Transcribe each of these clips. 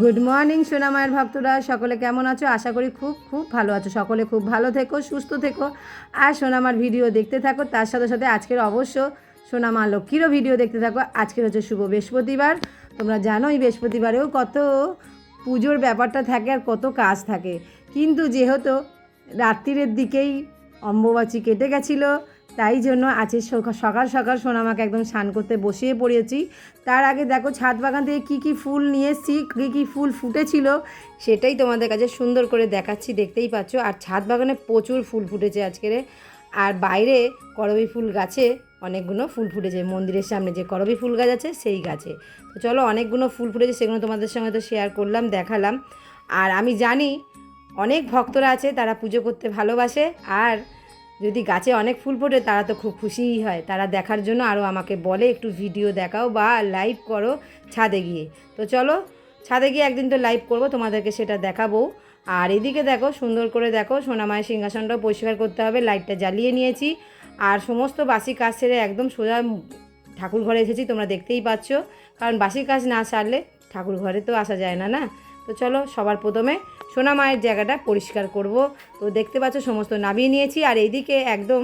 Good morning সোনামায়ের ভক্তরা। সকলে কেমন আছো? আশা করি খুব খুব ভালো আছো। সকলে খুব ভালো থেকো, সুস্থ থেকো। আর সোনামার ভিডিও দেখতে থাকো। তার সাথে সাথে আজকের অবশ্য সোনামা লক্ষ্মীরও ভিডিও দেখতে থাকো। আজকের হচ্ছে শুভ বৃহস্পতিবার। তোমরা জানোই বৃহস্পতিবারেও কত পুজোর ব্যাপারটা থাকে আর কত কাজ থাকে। কিন্তু যেহেতু রাত্রিরের দিকেই অম্বুবাচী কেটে গেছিল তাই জন্য আছে সকা- সকাল সকাল সোনামাকে একদম স্নান করতে বসিয়ে পড়েছি তার আগে দেখো ছাদ বাগান থেকে কী কী ফুল নিয়ে এসেছি, কী কী ফুল ফুটেছিল, সেটাই তোমাদের কাছে সুন্দর করে দেখাচ্ছি, দেখতেই পাচ্ছ। আর ছাদ বাগানে প্রচুর ফুল ফুটেছে আজকের আর বাইরে করবি ফুল গাছে অনেকগুলো ফুল ফুটেছে। মন্দিরের সামনে যে করবি ফুল গাছ আছে, সেই গাছে। তো চলো অনেকগুলো ফুল ফুটেছে, সেগুলো তোমাদের সঙ্গে তো শেয়ার করলাম, দেখালাম। আর আমি জানি অনেক ভক্তরা আছে, তারা পুজো করতে ভালোবাসে। আর যদি গাছে অনেক ফুল ফোটে, তারা তো খুব খুশিই হয়। তারা দেখার জন্য আরও আমাকে বলে, একটু ভিডিও দেখাও বা লাইভ করো ছাদে গিয়ে। তো চলো, ছাদে গিয়ে একদিন তো লাইভ করব, তোমাদেরকে সেটা দেখাবো। আর এদিকে দেখো, সুন্দর করে দেখো, সোনামায়ের সিংহাসনটাও পরিষ্কার করতে হবে লাইটটা জ্বালিয়ে নিয়েছি। আর সমস্ত বাসি কাজ সেরে একদম সোজা ঠাকুর ঘরে এসেছি, তোমরা দেখতেই পাচ্ছ। কারণ বাসি কাজ না সারলে ঠাকুর ঘরে তো আসা যায় না না? তো চলো সবার প্রথমে সোনা মায়ের জায়গাটা পরিষ্কার করব। তো দেখতে পাচ্ছ সমস্ত নামিয়ে নিয়েছি আর এইদিকে একদম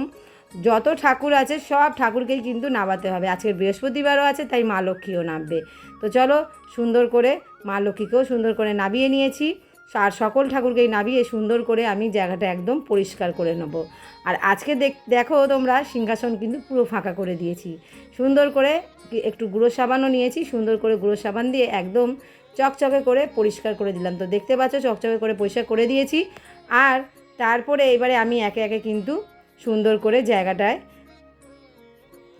যত ঠাকুর আছে সব ঠাকুরকেই কিন্তু নামাতে হবে। আজকে বৃহস্পতিবারও আছে, তাই মা লক্ষ্মীও নামবে। তো চলো সুন্দর করে মা লক্ষ্মীকেও সুন্দর করে নামিয়ে নিয়েছি। আর সকল ঠাকুরকেই নামিয়ে সুন্দর করে আমি জায়গাটা একদম পরিষ্কার করে নেব। আর আজকে দেখ, দেখো তোমরা সিংহাসন কিন্তু পুরো ফাঁকা করে দিয়েছি। সুন্দর করে একটু গুঁড়ো সাবানও নিয়েছি, সুন্দর করে গুঁড়ো সাবান দিয়ে একদম চকচকে করে পরিষ্কার করে দিলাম। তো দেখতে পাচ্ছ, চকচকে করে পরিষ্কার করে দিয়েছি। আর তারপরে এবারে আমি একে একে কিন্তু সুন্দর করে জায়গাটায়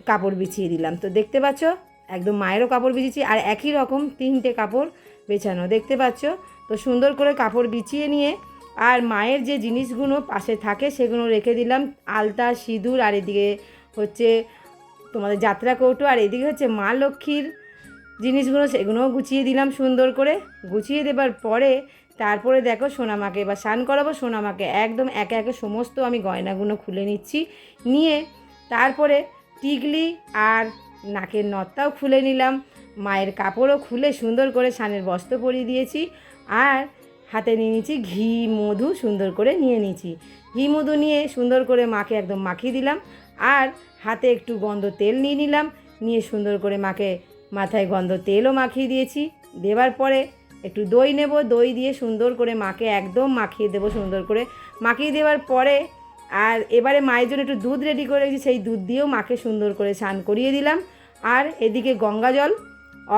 কাপড় বিছিয়ে দিলাম। তো দেখতে পাচ্ছ, একদম মায়েরও কাপড় বিছিয়েছি আর একই রকম তিনটে কাপড় বেছানো। দেখতে পাচ্ছ, তো সুন্দর করে কাপড় বিছিয়ে নিয়ে আর মায়ের যে জিনিসগুলো পাশে থাকে সেগুলো রেখে দিলাম। আলতা, সিঁদুর, আর এদিকে হচ্ছে তোমাদের যাত্রা কৌটো আর এদিকে হচ্ছে মা লক্ষ্মীর জিনিসগুলো সেগুলোও গুছিয়ে দিলাম সুন্দর করে। গুছিয়ে দেবার পরে তারপরে দেখো সোনামাকে এবার স্নান করাবো। সোনামাকে একদম একে একে সমস্ত আমি গয়নাগুলো খুলে নিচ্ছি। নিয়ে তারপরে টিকলি আর নাকের নথটাও খুলে নিলাম। মায়ের কাপড়ও খুলে সুন্দর করে সানের বস্ত্র পরিয়ে দিয়েছি। আর হাতে নিয়ে নিয়েছি ঘি, মধু সুন্দর করে নিয়ে নিয়েছি। ঘি, মধু নিয়ে সুন্দর করে মাকে একদম মাখিয়ে দিলাম। আর হাতে একটু গন্ধ তেল নিয়ে নিলাম। নিয়ে সুন্দর করে মাকে মাথায় গন্ধ তেলও মাখিয়ে দিয়েছি। দেওয়ার পরে একটু দই নেব, দই দিয়ে সুন্দর করে মাকে একদম মাখিয়ে দেবো, সুন্দর করে। মাখিয়ে দেওয়ার পরে আর এবারে মায়ের জন্য একটু দুধ রেডি করে রেখেছি, সেই দুধ দিয়েও মাকে সুন্দর করে স্নান করিয়ে দিলাম। আর এদিকে গঙ্গা জল,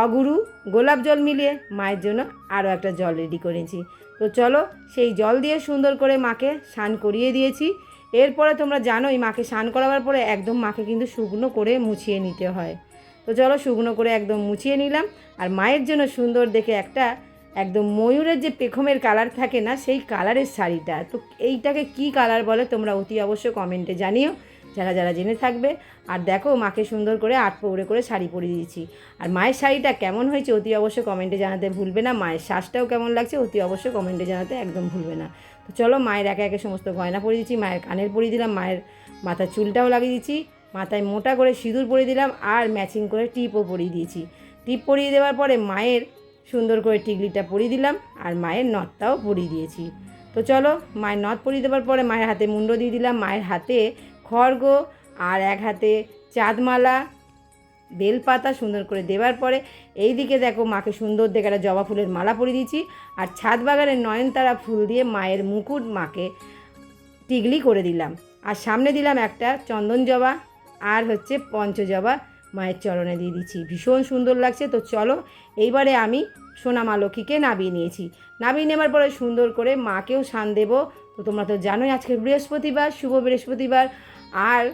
অগুরু, গোলাপ জল মিলিয়ে মায়ের জন্য আরও একটা জল রেডি করেছি তো চলো, সেই জল দিয়ে সুন্দর করে মাকে স্নান করিয়ে দিয়েছি। এরপরে তোমরা জানোই, মাকে স্নান করাবার পরে একদম মাকে কিন্তু শুকনো করে মুছিয়ে নিতে হয়। তো চলো শুকনো করে একদম মুছিয়ে নিলাম। আর মায়ের জন্য সুন্দর দেখে একটা একদম ময়ূরের যে পেখমের কালার থাকে না, সেই কালারের শাড়িটা। তো এইটাকে কি কালার বলে তোমরা অতি অবশ্য কমেন্টে জানিও, যারা যারা জেনে থাকবে। আর দেখো মাকে সুন্দর করে আট পৌড়ে করে শাড়ি পরিয়ে দিয়েছি। আর মায়ের শাড়িটা কেমন হয়েছে অতি অবশ্য কমেন্টে জানাতে ভুলবে না। মায়ের শ্বাসটাও কেমন লাগছে অতি অবশ্য কমেন্টে জানাতে একদম ভুলবে না। তো চলো মায়ের একে একে সমস্ত গয়না পরিয়ে দিচ্ছি মায়ের কানের পরিয়ে দিলাম, মায়ের মাথার চুলটাও লাগিয়ে দিচ্ছি মাথায় মোটা করে সিঁদুর পরিয়ে দিলাম আর ম্যাচিং করে টিপও পরিয়ে দিয়েছি। টিপ পরিয়ে দেওয়ার পরে মায়ের সুন্দর করে টিকলিটা পরিয়ে দিলাম আর মায়ের নথটাও পরিয়ে দিয়েছি। তো চলো, মায়ের নথ পরিয়ে দেওয়ার পরে মায়ের হাতে মুন্ড দিয়ে দিলাম। মায়ের হাতে খড়গ আর এক হাতে চাঁদমালা, বেলপাতা সুন্দর করে দেওয়ার পরে এই দিকে দেখো মাকে সুন্দর দেখে একটা জবা ফুলের মালা পরিয়ে দিয়েছি আর ছাদ বাগানের নয়নতারা ফুল দিয়ে মায়ের মুকুট মাকে টিগলি করে দিলাম। আর সামনে দিলাম একটা চন্দন জবা। আর হচ্ছে পঞ্চজবা মায়ের চরণে দিয়ে দিচ্ছি। ভীষণ সুন্দর লাগছে, তো চলো এইবারে আমি সোনা মা লক্ষ্মীকে নাবিয়ে নিয়েছি। নাবিয়ে নেবার পরে সুন্দর করে মাকেও সান দেবো। তো তোমরা তো জানোই আজকে বৃহস্পতিবার, শুভ বৃহস্পতিবার, আর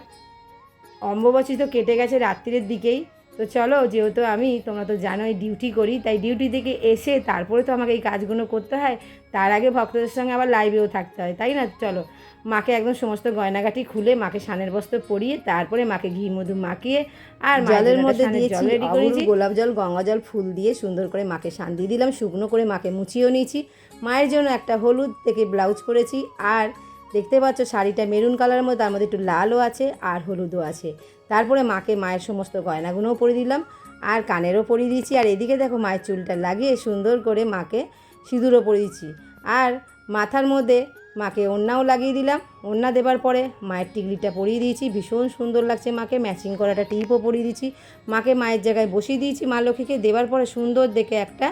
অম্বুবাচী তো কেটে গেছে রাত্রির দিকেই। তো চলো, যেহেতু আমি, তোমরা তো জানোই, ডিউটি করি, তাই ডিউটি থেকে এসে তারপরে তো আমাকে এই কাজগুলো করতে হয়। তার আগে ভক্তদের সঙ্গে আবার লাইভেও থাকতে হয়, তাই না? চলো মাকে একদম সমস্ত গয়নাগাটি খুলে মাকে সানের বস্ত্র পরিয়ে তারপরে মাকে ঘি মধু মাখিয়ে আর জলের মধ্যে দিয়েছি রেডি করেছি। গোলাপ জল গঙ্গা জল ফুল দিয়ে সুন্দর করে মাকে শান দিয়ে দিলাম শুকনো করে মাকে মুছিয়েও নিয়েছি। মায়ের জন্য একটা হলুদ থেকে ব্লাউজ করেছি আর দেখতে পাচ্ছ শাড়িটা মেরুন কালারের মধ্যে তার মধ্যে একটু লালও আছে আর হলুদও আছে। তারপরে মাকে মায়ের সমস্ত গয়নাগুলোও পরে দিলাম আর কানেরও পরিয়ে দিয়েছি। আর এদিকে দেখো মায়ের চুলটা লাগিয়ে সুন্দর করে মাকে সিঁদুরও পরিয়ে দিচ্ছি আর মাথার মধ্যে মাকে ওড়নাও লাগিয়ে দিলাম। ওড়না দেবার পরে মায়ের টিকলিটা পরিয়ে দিয়েছি। ভীষণ সুন্দর লাগছে মাকে। ম্যাচিং করাটা টিপও পরিয়ে দিয়েছি। মাকে মায়ের জায়গায় বসিয়ে দিয়েছি মা লক্ষ্মীকে। দেওয়ার পরে সুন্দর দেখে একটা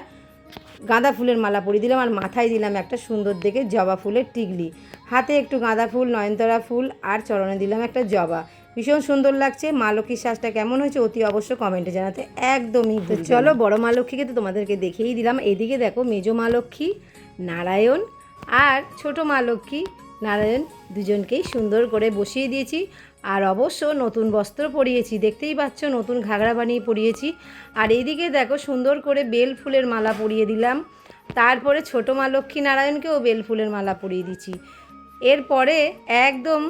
গাঁদা ফুলের মালা পরিয়ে দিলাম আর মাথায় দিলাম একটা সুন্দর দেখে জবা ফুলের টিকলি। হাতে একটু গাঁদা ফুল, নয়নতারা ফুল আর চরণে দিলাম একটা জবা। ভীষণ সুন্দর লাগছে। মা লক্ষ্মীর শ্বাসটা কেমন হয়েছে অতি অবশ্য কমেন্টে জানাতে একদমই তো চলো বড় মা লক্ষ্মীকে তো তোমাদেরকে দেখেই দিলাম। এদিকে দেখো মেজো মা লক্ষ্মী, নারায়ণ আর ছোট মা লক্ষ্মী নারায়ণ দুজনকেই সুন্দর করে বসিয়ে দিয়েছি। আর অবশ্য নতুন বস্ত্র পরিয়েছি, দেখতেই পাচ্ছ নতুন ঘাগরা বানিয়ে পরিয়েছি। আর এইদিকে দেখো সুন্দর করে বেল ফুলের মালা পরিয়ে দিলাম। তারপরে ছোট মা লক্ষ্মী নারায়ণকেও বেল ফুলের মালা পরিয়ে দিচ্ছি। এরপরে একদম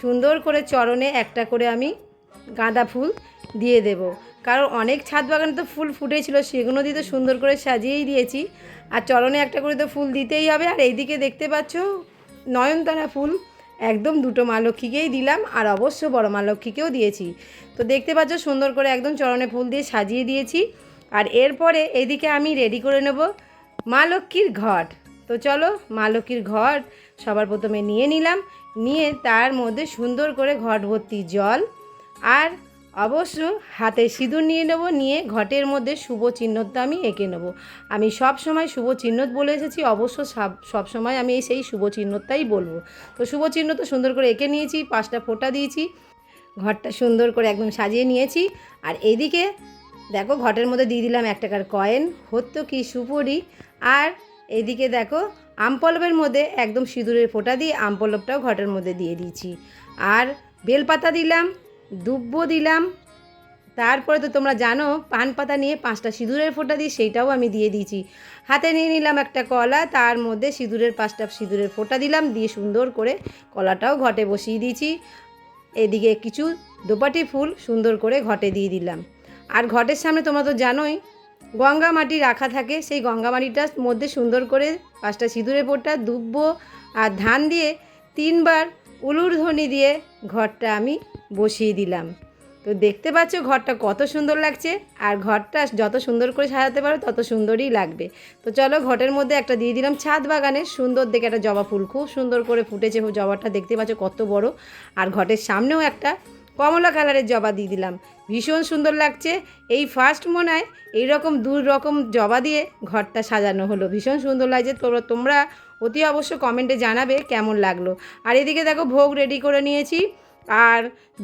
সুন্দর করে চরণে একটা করে আমি গাঁদা ফুল দিয়ে দেব। কারণ অনেক ছাদ বাগানে তো ফুল ফুটেছিল, সেগুলো দিয়ে তো সুন্দর করে সাজিয়েই দিয়েছি। আর চরণে একটা করে তো ফুল দিতেই হবে। আর এইদিকে দেখতে পাচ্ছ নয়নতারা ফুল, একদম দুটো মা লক্ষ্মীকেই দিলাম আর অবশ্য বড় মা লক্ষ্মীকেও দিয়েছি। তো দেখতে পাচ্ছ সুন্দর করে একদম চরণে ফুল দিয়ে সাজিয়ে দিয়েছি। আর এরপরে এদিকে আমি রেডি করে নেব মা লক্ষ্মীর ঘট। তো চলো মা লক্ষ্মীর ঘট সবার প্রথমে নিয়ে নিলাম। নিয়ে তার মধ্যে সুন্দর করে ঘট ভর্তি জল আর অবশ্য হাতে সিঁদুর নিয়ে নেব, নিয়ে ঘটের মধ্যে শুভ চিহ্নটা আমি এঁকে নেব। আমি সব সময় শুভ চিহ্ন বলে এসেছি, অবশ্য সব- সময় আমি সেই শুভ চিহ্নটাই বলব। তো শুভ চিহ্ন তো সুন্দর করে এঁকে নিয়েছি, পাঁচটা ফোঁটা দিয়েছি, ঘরটা সুন্দর করে একদম সাজিয়ে নিয়েছি। আর এইদিকে দেখো ঘটের মধ্যে দিয়ে দিলাম এক টাকার কয়েন, হতো কি সুপরি। আর এদিকে দেখো আমপলবের মধ্যে একদম সিঁদুরের ফোঁটা দিয়ে আমপলবটাও ঘটের মধ্যে দিয়ে দিয়েছি। আর বেলপাতা দিলাম দুব্ব দিলাম। তারপরে তো তোমরা জানো, পান পাতা নিয়ে পাঁচটা সিঁদুরের ফোঁটা দিই সেইটাও আমি দিয়ে দিয়েছি। হাতে নিয়ে নিলাম একটা কলা, তার মধ্যে সিঁদুরের পাঁচটা সিঁদুরের ফোঁটা দিলাম, দিয়ে সুন্দর করে কলাটাও ঘটে বসিয়ে দিয়েছি। এদিকে কিছু দোপাটি ফুল সুন্দর করে ঘটে দিয়ে দিলাম। আর ঘটের সামনে তোমরা তো জানোই, গঙ্গা মাটি রাখা থাকে, সেই গঙ্গা মাটিটার মধ্যে সুন্দর করে পাঁচটা সিঁদুরের ফোঁটা, দুব্ব আর ধান দিয়ে তিনবার উলুর ধ্বনি দিয়ে ঘরটা আমি বসিয়ে দিলাম। তো দেখতে পাচ্ছ ঘরটা কত সুন্দর লাগছে, আর ঘরটা যত সুন্দর করে সাজাতে পারো তত সুন্দরই লাগবে। তো চলো ঘটের মধ্যে একটা দিয়ে দিলাম ছাদ বাগানে, সুন্দর দেখে একটা জবা ফুল, খুব সুন্দর করে ফুটেছে জবাটা, দেখতে পাচ্ছ কত বড়। আর ঘটের সামনেও একটা কমলা কালারের জবা দিয়ে দিলাম, ভীষণ সুন্দর লাগছে। এই ফার্স্ট মনে হয় এইরকম দু রকম জবা দিয়ে ঘরটা সাজানো হলো, ভীষণ সুন্দর লাগছে। তোমরা তোমরা অতি অবশ্য কমেন্টে জানাবে কেমন লাগল। আর এদিকে দেখো ভোগ রেডি করে নিয়েছি, আর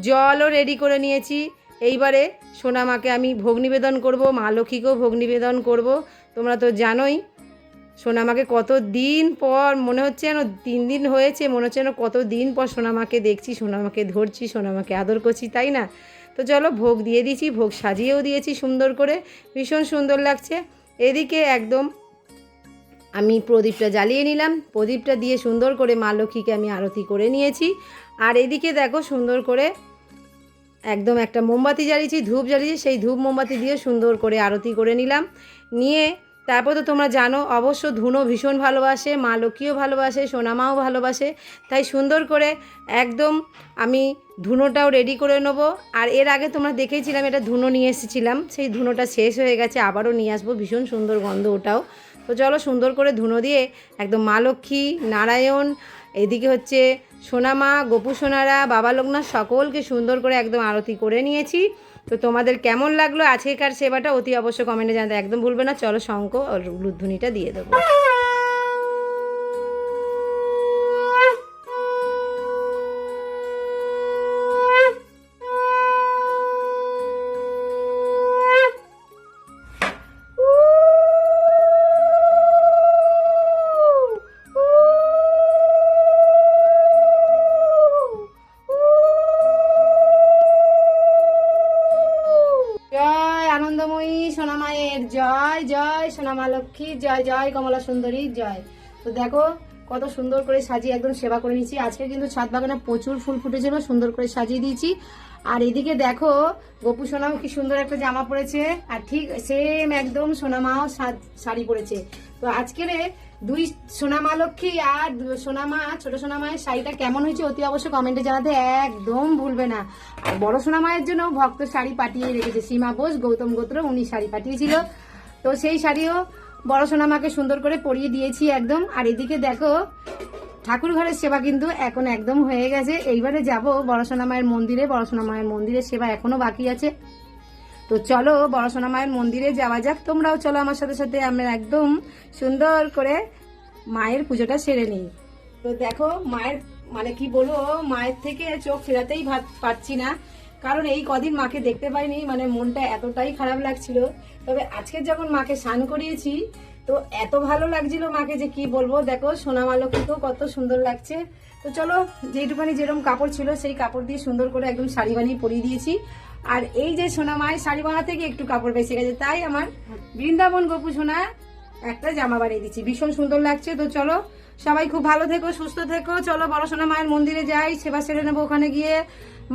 জলও রেডি করে নিয়েছি। এইবারে সোনামাকে আমি ভোগ নিবেদন করব, মা লক্ষ্মীকেও ভোগ নিবেদন করব। তোমরা তো জানোই, সোনামাকে কত দিন পর, মনে হচ্ছে যেন তিন দিন হয়েছে, মনে হচ্ছে যেন কত দিন পর সোনামাকে দেখছি, সোনামাকে ধরছি, সোনামাকে আদর করছি, তাই না? তো চলো ভোগ দিয়ে দিয়েছি, ভোগ সাজিয়েও দিয়েছি সুন্দর করে, ভীষণ সুন্দর লাগছে। এদিকে একদম আমি প্রদীপটা জ্বালিয়ে নিলাম। প্রদীপটা দিয়ে সুন্দর করে মা লক্ষ্মীকে আমি আরতি করে নিয়েছি। আর এদিকে দেখো সুন্দর করে একদম একটা মোমবাতি জ্বালিয়েছি, ধূপ জ্বালিয়েছি, সেই ধূপ মোমবাতি দিয়ে সুন্দর করে আরতি করে নিলাম। নিয়ে তারপর তো তোমরা জানো, অবশ্য ধুনো ভীষণ ভালোবাসে, মা লক্ষ্মীও ভালোবাসে, সোনামাও ভালোবাসে। তাই সুন্দর করে একদম আমি ধুনোটাও রেডি করে নেব। আর এর আগে তোমরা দেখেছিলাম এটা ধুনো নিয়ে এসেছিলাম। সেই ধুনোটা শেষ হয়ে গেছে, আবারও নিয়ে আসব। ভীষণ সুন্দর গন্ধ ওটাও। তো চলো সুন্দর করে ধুনো দিয়ে একদম মা লক্ষ্মী, নারায়ণ, এদিকে হচ্ছে সোনামা গোপু সোনারা, বাবা লোকনাথ সকলকে সুন্দর করে একদম আরতি করে নিয়েছি। তো তোমাদের কেমন লাগল আজকেকার সেবাটা অতি অবশ্য কমেন্টে জানাতে একদম ভুলবে না। চলো শঙ্খ আর লুধ্বনিটা দিয়ে দেবো। জয় সোনামা লক্ষ্মী, জয় জয় কমলা সুন্দরী, জয়। তো দেখো, কত সুন্দর করে সাজিয়ে একদম সেবা করে নিয়েছি। আজকে কিন্তু ছাদ বাগানে প্রচুর ফুল ফুটেছিল সুন্দর করে সাজিয়ে দিয়েছি। আর এদিকে দেখো, গপু সোনাও কি সুন্দর একটা জামা পরেছে। আর ঠিক সেম একদম সোনামাও শাড়ি পরেছে। তো আজকের দুই সোনামা লক্ষ্মী আর সোনামা ছোট সোনামায়ের শাড়িটা কেমন হয়েছে অতি অবশ্যই কমেন্টে জানাতে একদম ভুলবে না। আর বড় সোনামায়ের জন্য ভক্ত শাড়ি পাঠিয়ে রেখেছে। সীমা বোস, গৌতম গোত্র, উনি শাড়ি পাঠিয়েছিল। তো সেই শাড়িও বড় সোনামাকে সুন্দর করে পরিয়ে দিয়েছি একদম। আর এদিকে দেখো ঠাকুর ঘরের সেবা কিন্তু এখন একদম হয়ে গেছে। এইবারে যাব বড় সোনামায়ের মন্দিরে। বড় সোনামায়ের মন্দিরের সেবা এখনও বাকি আছে। তো চলো বড় সোনা মায়ের মন্দিরে যাওয়া যাক। তোমরাও চলো আমার সাথে সাথে, আমরা একদম সুন্দর করে মায়ের পুজোটা সেরে নিই। তো দেখো, মায়ের মানে কি বলব, মায়ের থেকে চোখ ফেরাতেই ভাত পাচ্ছি না। কারণ এই কদিন মাকে দেখতে পাইনি মানে মনটা এতটাই খারাপ লাগছিল। তবে আজকে যখন মাকে স্নান করিয়েছি, তো এত ভালো লাগছিল মাকে যে কি বলব, দেখো সোনামালকেও কত সুন্দর লাগছে। তো চলো, যেইটুখানি যেরকম কাপড় ছিল, সেই কাপড় দিয়ে সুন্দর করে একদম শাড়ি বানিয়ে পরিয়ে দিয়েছি। আর এই যে সোনা মায়ের শাড়ি বানাতে গিয়ে একটু কাপড় বেঁচে গেছে, তাই আমার বৃন্দাবন গোপু সোনা একটা জামা বানিয়ে দিচ্ছি। ভীষণ সুন্দর লাগছে, তো চলো সবাই খুব ভালো থেকো, সুস্থ থেকো। চলো বড় সোনা মায়ের মন্দিরে যাই, সেবা সেরে নেব ওখানে গিয়ে।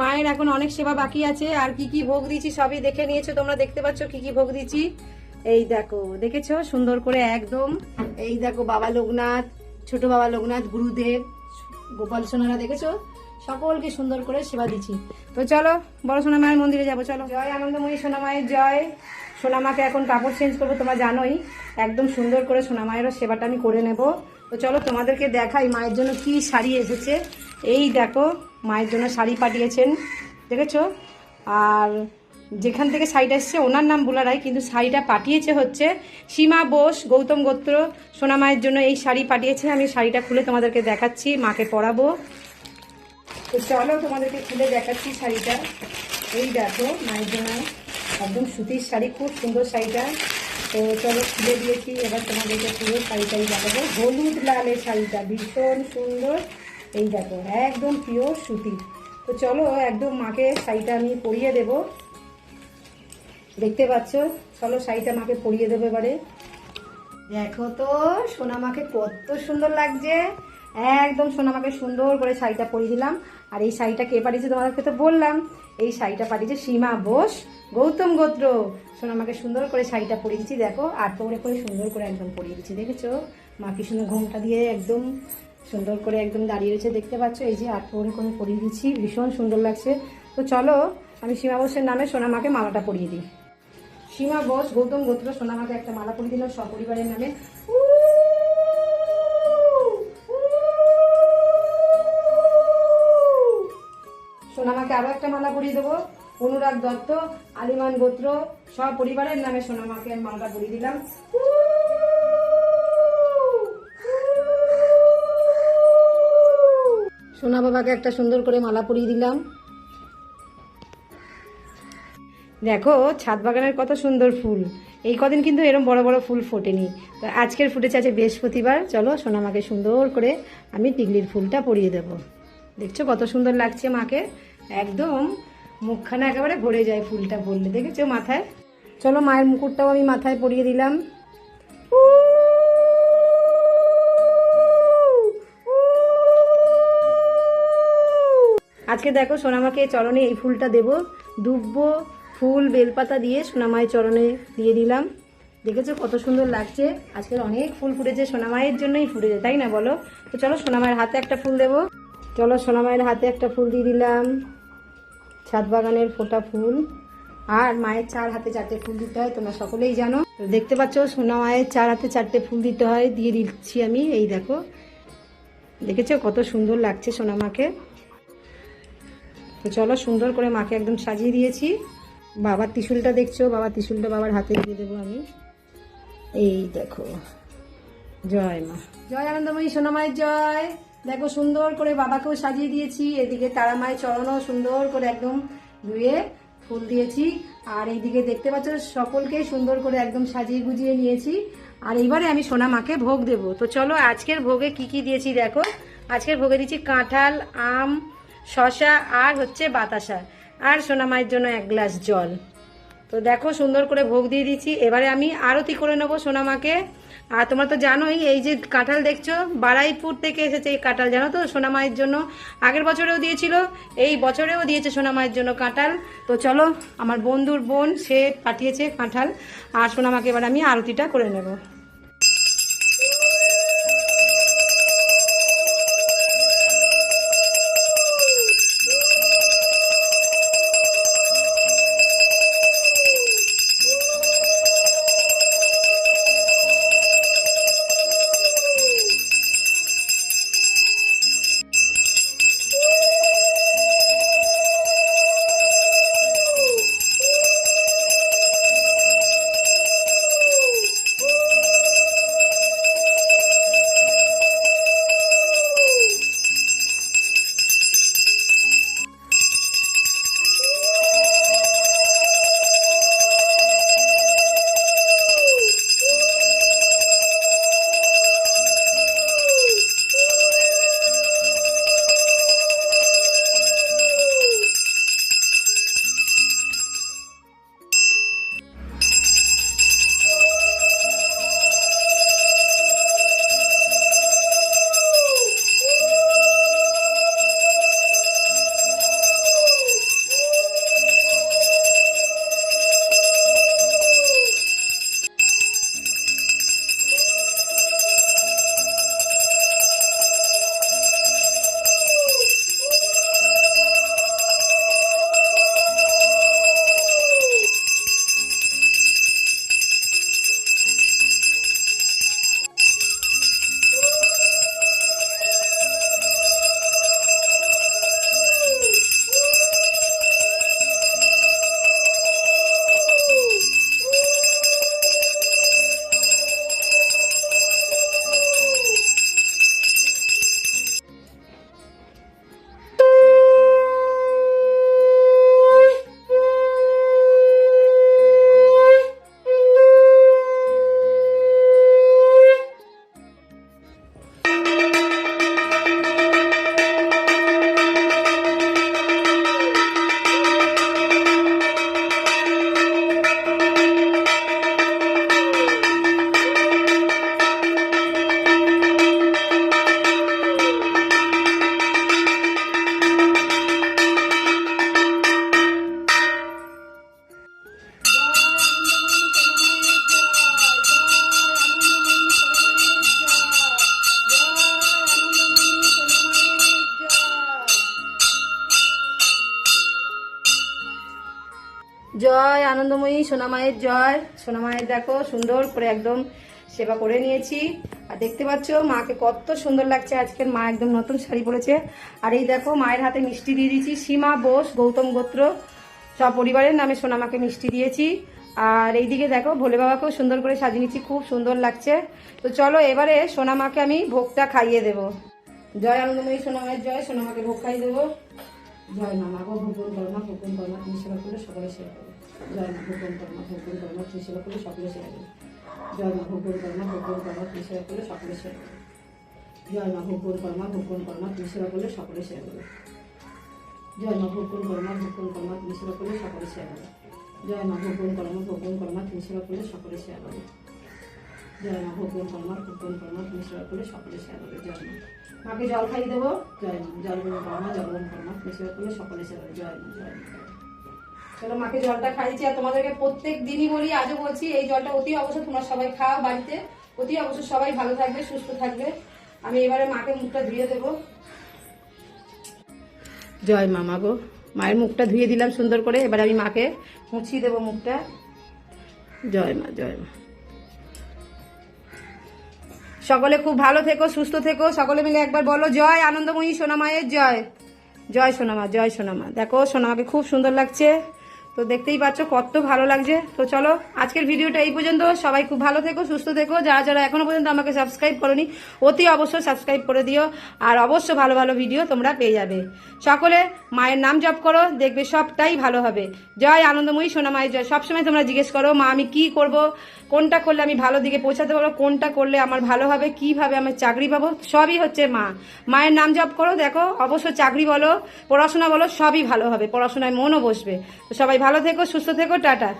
মায়ের এখন অনেক সেবা বাকি আছে, আর কি কি ভোগ দিচ্ছি সবই দেখে নিয়েছো, তোমরা দেখতে পাচ্ছ কি কি ভোগ দিচ্ছি। এই দেখো, দেখেছ? সুন্দর করে একদম। এই দেখো বাবা লোকনাথ, ছোট বাবা লোকনাথ, গুরুদেব, গোপাল সোনারা, দেখেছ? সকলকে সুন্দর করে সেবা দিচ্ছি। তো চলো বড় সোনা মায়ের মন্দিরে যাব, চলো। জয় আনন্দময়ী সোনা মায়ের জয়। সোনামাকে এখন কাপড় চেঞ্জ করব, তোমরা জানোই। একদম সুন্দর করে সোনা মায়েরও সেবাটা আমি করে নেব। তো চলো তোমাদেরকে দেখাই মায়ের জন্য কি শাড়ি এসেছে। এই দেখো, মায়ের জন্য শাড়ি পাঠিয়েছেন, দেখেছ? আর যেখান থেকে শাড়িটা এসছে, ওনার নাম বলা রায়, কিন্তু শাড়িটা পাঠিয়েছে হচ্ছে সীমা বোস, গৌতম গোত্র। সোনা মায়ের জন্য এই শাড়ি পাঠিয়েছে, আমি শাড়িটা খুলে তোমাদেরকে দেখাচ্ছি, মাকে পরাবো। তো চলো তোমাদেরকে খুলে দেখাচ্ছি শাড়িটা। এই দেখো, মায়ের জন্য একদম সুতির শাড়ি, খুব সুন্দর শাড়িটা। তো চলো খুলে দিয়েছি, এবার তোমাদেরকে পুরো শাড়িটাই দেখাবো। হলুদ লালের শাড়িটা, ভীষণ সুন্দর। এই দেখো, একদম পিওর সুতি। তো চলো একদম মাকে শাড়িটা আমি পরিয়ে দেব। দেখতে পাচ্ছ? চলো শাড়িটা মাকে পরিয়ে দেবো এবারে। দেখো তো সোনামাকে কত সুন্দর লাগছে। একদম সোনামাকে সুন্দর করে শাড়িটা পরিয়ে দিলাম। আর এই শাড়িটা কে পাঠিয়েছে তোমাদেরকে তো বললাম, এই শাড়িটা পাঠিয়েছে সীমা বোস। গৌতম গোত্র। সোনামাকে সুন্দর করে শাড়িটা পরিয়ে দেখো। আর পরে করে সুন্দর করে একদম পরিয়ে দিচ্ছি, দেখেছ? মা কি সুন্দর ঘোমটা দিয়ে একদম সুন্দর করে একদম দাঁড়িয়ে রয়েছে, দেখতে পাচ্ছ? এই যে আট পরে করে পরিয়ে দিচ্ছি, ভীষণ সুন্দর লাগছে। তো চলো, আমি সীমা বোসের নামে সোনামাকে মালাটা পরিয়ে দিই। সীমা বোস, গৌতম গোত্র সোনামাকে একটা মালা পরিয়ে দিল সপরিবারের নামে। সোনামাকে আরও একটা মালা পরিয়ে দেবো অনুরাগ দত্ত, আলিমান গোত্র, সব পরিবারের নামে সোনামাকে মালাটা পরিয়ে দিলাম। সোনা বাবাকে একটা সুন্দর করে মালা পরিয়ে দিলাম। দেখো, ছাদ বাগানের কত সুন্দর ফুল। এই কদিন কিন্তু এরকম বড় বড় ফুল ফোটেনি। তো আজকের ফুটেছে আছে বৃহস্পতিবার। চলো, সোনামাকে সুন্দর করে আমি টিকলির ফুলটা পরিয়ে দেব। দেখছ কত সুন্দর লাগছে মাকে? একদম মুখখানা একেবারে ভরে যায় ফুলটা পরলে দেখেছ মাথায়? চলো মায়ের মুকুটটাও আমি মাথায় পরিয়ে দিলাম। আজকে দেখো সোনামাকে চরণে এই ফুলটা দেব। দুব্ব, ফুল, বেলপাতা দিয়ে সোনামায়ের চরণে দিয়ে দিলাম। দেখেছ কত সুন্দর লাগছে? আজকের অনেক ফুল ফুটেছে, সোনামায়ের জন্যই ফুটেছে, তাই না বলো? তো চলো সোনামায়ের হাতে একটা ফুল দেব। চলো সোনামায়ের হাতে একটা ফুল দিয়ে দিলাম। ছাদ বাগানের ফোটা ফুল। আর মায়ের চার হাতে চারটে ফুল দিতে হয়, তোমরা সকলেই জানো। দেখতে পাচ্ছ, সোনা মায়ের চার হাতে চারটে ফুল দিতে হয়, দিয়ে দিচ্ছি আমি, এই দেখো। দেখেছ কত সুন্দর লাগছে সোনামাকে তো চলো সুন্দর করে মাকে একদম সাজিয়ে দিয়েছি। বাবার ত্রিশুলটা দেখছ? বাবার ত্রিশুলটা বাবার হাতে দিয়ে দেবো আমি। এই দেখো। জয় মা। জয় আনন্দময়ী, সোনা মায়ের জয়। দেখো, সুন্দর করে বাবাকেও সাজিয়ে দিয়েছি। এদিকে তারা মায়ের চরণও সুন্দর করে একদম ধুয়ে ফুল দিয়েছি। আর এইদিকে দেখতে পাচ্ছ, সকলকে সুন্দর করে একদম সাজিয়ে গুজিয়ে নিয়েছি। আর এইবারে আমি সোনা মাকে ভোগ দেব। তো চলো, আজকের ভোগে কি কি দিয়েছি দেখো। আজকের ভোগে দিয়েছি কাঁঠাল, আম শশা আর হচ্ছে বাতাসা। আর সোনা মায়ের জন্য এক গ্লাস জল। তো দেখো, সুন্দর করে ভোগ দিয়ে দিচ্ছি এবারে আমি আরতি করে নেব সোনামাকে আর তোমরা তো জানোই, এই যে কাঁঠাল দেখছ, বারাইপুর থেকে এসেছে এই কাঁঠাল, জানো তো সোনামায়ের জন্য। আগের বছরেও দিয়েছিল, এই বছরেও দিয়েছে সোনামায়ের জন্য কাঁঠাল। তো চলো, আমার বন্ধুর বোন, সে পাঠিয়েছে কাঁঠাল। আর সোনামাকে এবার আমি আরতিটা করে নেব। সোনামায়ের জয়। সোনামায়ের দেখো, সুন্দর করে একদম সেবা করে নিয়েছি। আর দেখতে পাচ্ছ, মাকে কত সুন্দর লাগছে। আজকের মা একদম নতুন শাড়ি পরেছে। আর এই দেখো, মায়ের হাতে মিষ্টি দিয়ে দিয়েছি। সীমা বোস, গৌতম গোত্র, সব পরিবারের নামে সোনামাকে মিষ্টি দিয়েছি। আর এইদিকে দেখো, ভোলে বাবাকেও সুন্দর করে সাজিয়ে নিচ্ছি খুব সুন্দর লাগছে। তো চলো, এবারে সোনামাকে আমি ভোগটা খাইয়ে দেবো। জয় আনন্দময়ী, সোনামায়ের জয়। সোনামাকে ভোগ খাইয়ে দেবো। জয় মা মা গো ভোগন কর্মা ভোগন কর্মা তুমি সেবা করলে সকলে সেবা জয় মা ভোগন কর্মা ভোগন কর্মা সেবা করলে সকলে সেবা করবে জয় মা ভোগন কর্মা ভোগন কর্মা সেবা করলে সকলে সেবা করবে জয় মা ভোগন কর্মা ভোগন কর্মা সেবা করলে সকলে সেবা করবে জয় মা ভোগন কর্মা ভোগন কর্মা সেবা করলে সকলে সেবা করবে জয় মা ভোগন কর্মা ভোগন কর্মা সেবা করলে সকলে সেবা করবে জয় মা ভোগন কর্মা ভোগন কর্মা সেবা করলে সকলে সেবা করবে জয় মা মাকে জল খাইয়ে দেবো জয় মা জল কর্মা জল কর্মা সেবা করলে সকলে করবে জয় মা জয় মা চলো মাকে জলটা খাইয়েছি, আর তোমাদেরকে প্রত্যেক দিনই বলি, আজও বলছি, এই জলটা অতি অবশ্যই তোমরা সবাই খাও বাড়িতে। অতি অবশ্যই সবাই ভালো থাকবে, সুস্থ থাকবে। আমি এবারে মাকে মুখটা ধুয়ে দেবো। জয় মা মা গো। মায়ের মুখটা ধুয়ে দিলাম সুন্দর করে, এবার আমি মাকে মুছিয়ে দেবো মুখটা। জয় মা জয় মা। সকলে খুব ভালো থেকো, সুস্থ থেকো। সকলে মিলে একবার বলো, জয় আনন্দময়ী সোনামায়ের জয়। জয় সোনামা জয় সোনামা। দেখো, সোনামাকে খুব সুন্দর লাগছে। তো দেখতেই পাচ্ছ কত ভালো লাগছে। তো চলো, আজকের ভিডিওটা এই পর্যন্ত। সবাই খুব ভালো থেকো, সুস্থ থেকো। যারা যারা এখনও পর্যন্ত আমাকে সাবস্ক্রাইব করনি, অতি অবশ্যই সাবস্ক্রাইব করে দিও। আর অবশ্য ভালো ভালো ভিডিও তোমরা পেয়ে যাবে। সকলে মায়ের নাম জপ করো, দেখবে সবটাই ভালো হবে। জয় আনন্দময়ী সোনা মায়ের জয়। সবসময় তোমরা জিজ্ঞেস করো, মা, আমি কি করব? কোনটা করলে আমি ভালো দিকে পৌঁছাতে পারব, কোনটা করলে আমার ভালো হবে, কীভাবে আমি চাকরি পাবো, সবই হচ্ছে মা। মায়ের নাম জপ করো, দেখো, অবশ্য চাকরি বলো, পড়াশোনা বলো, সবই ভালো হবে, পড়াশোনায় মনও বসবে। তো সবাই ভালো থেকো, সুস্থ থেকো, টাটা।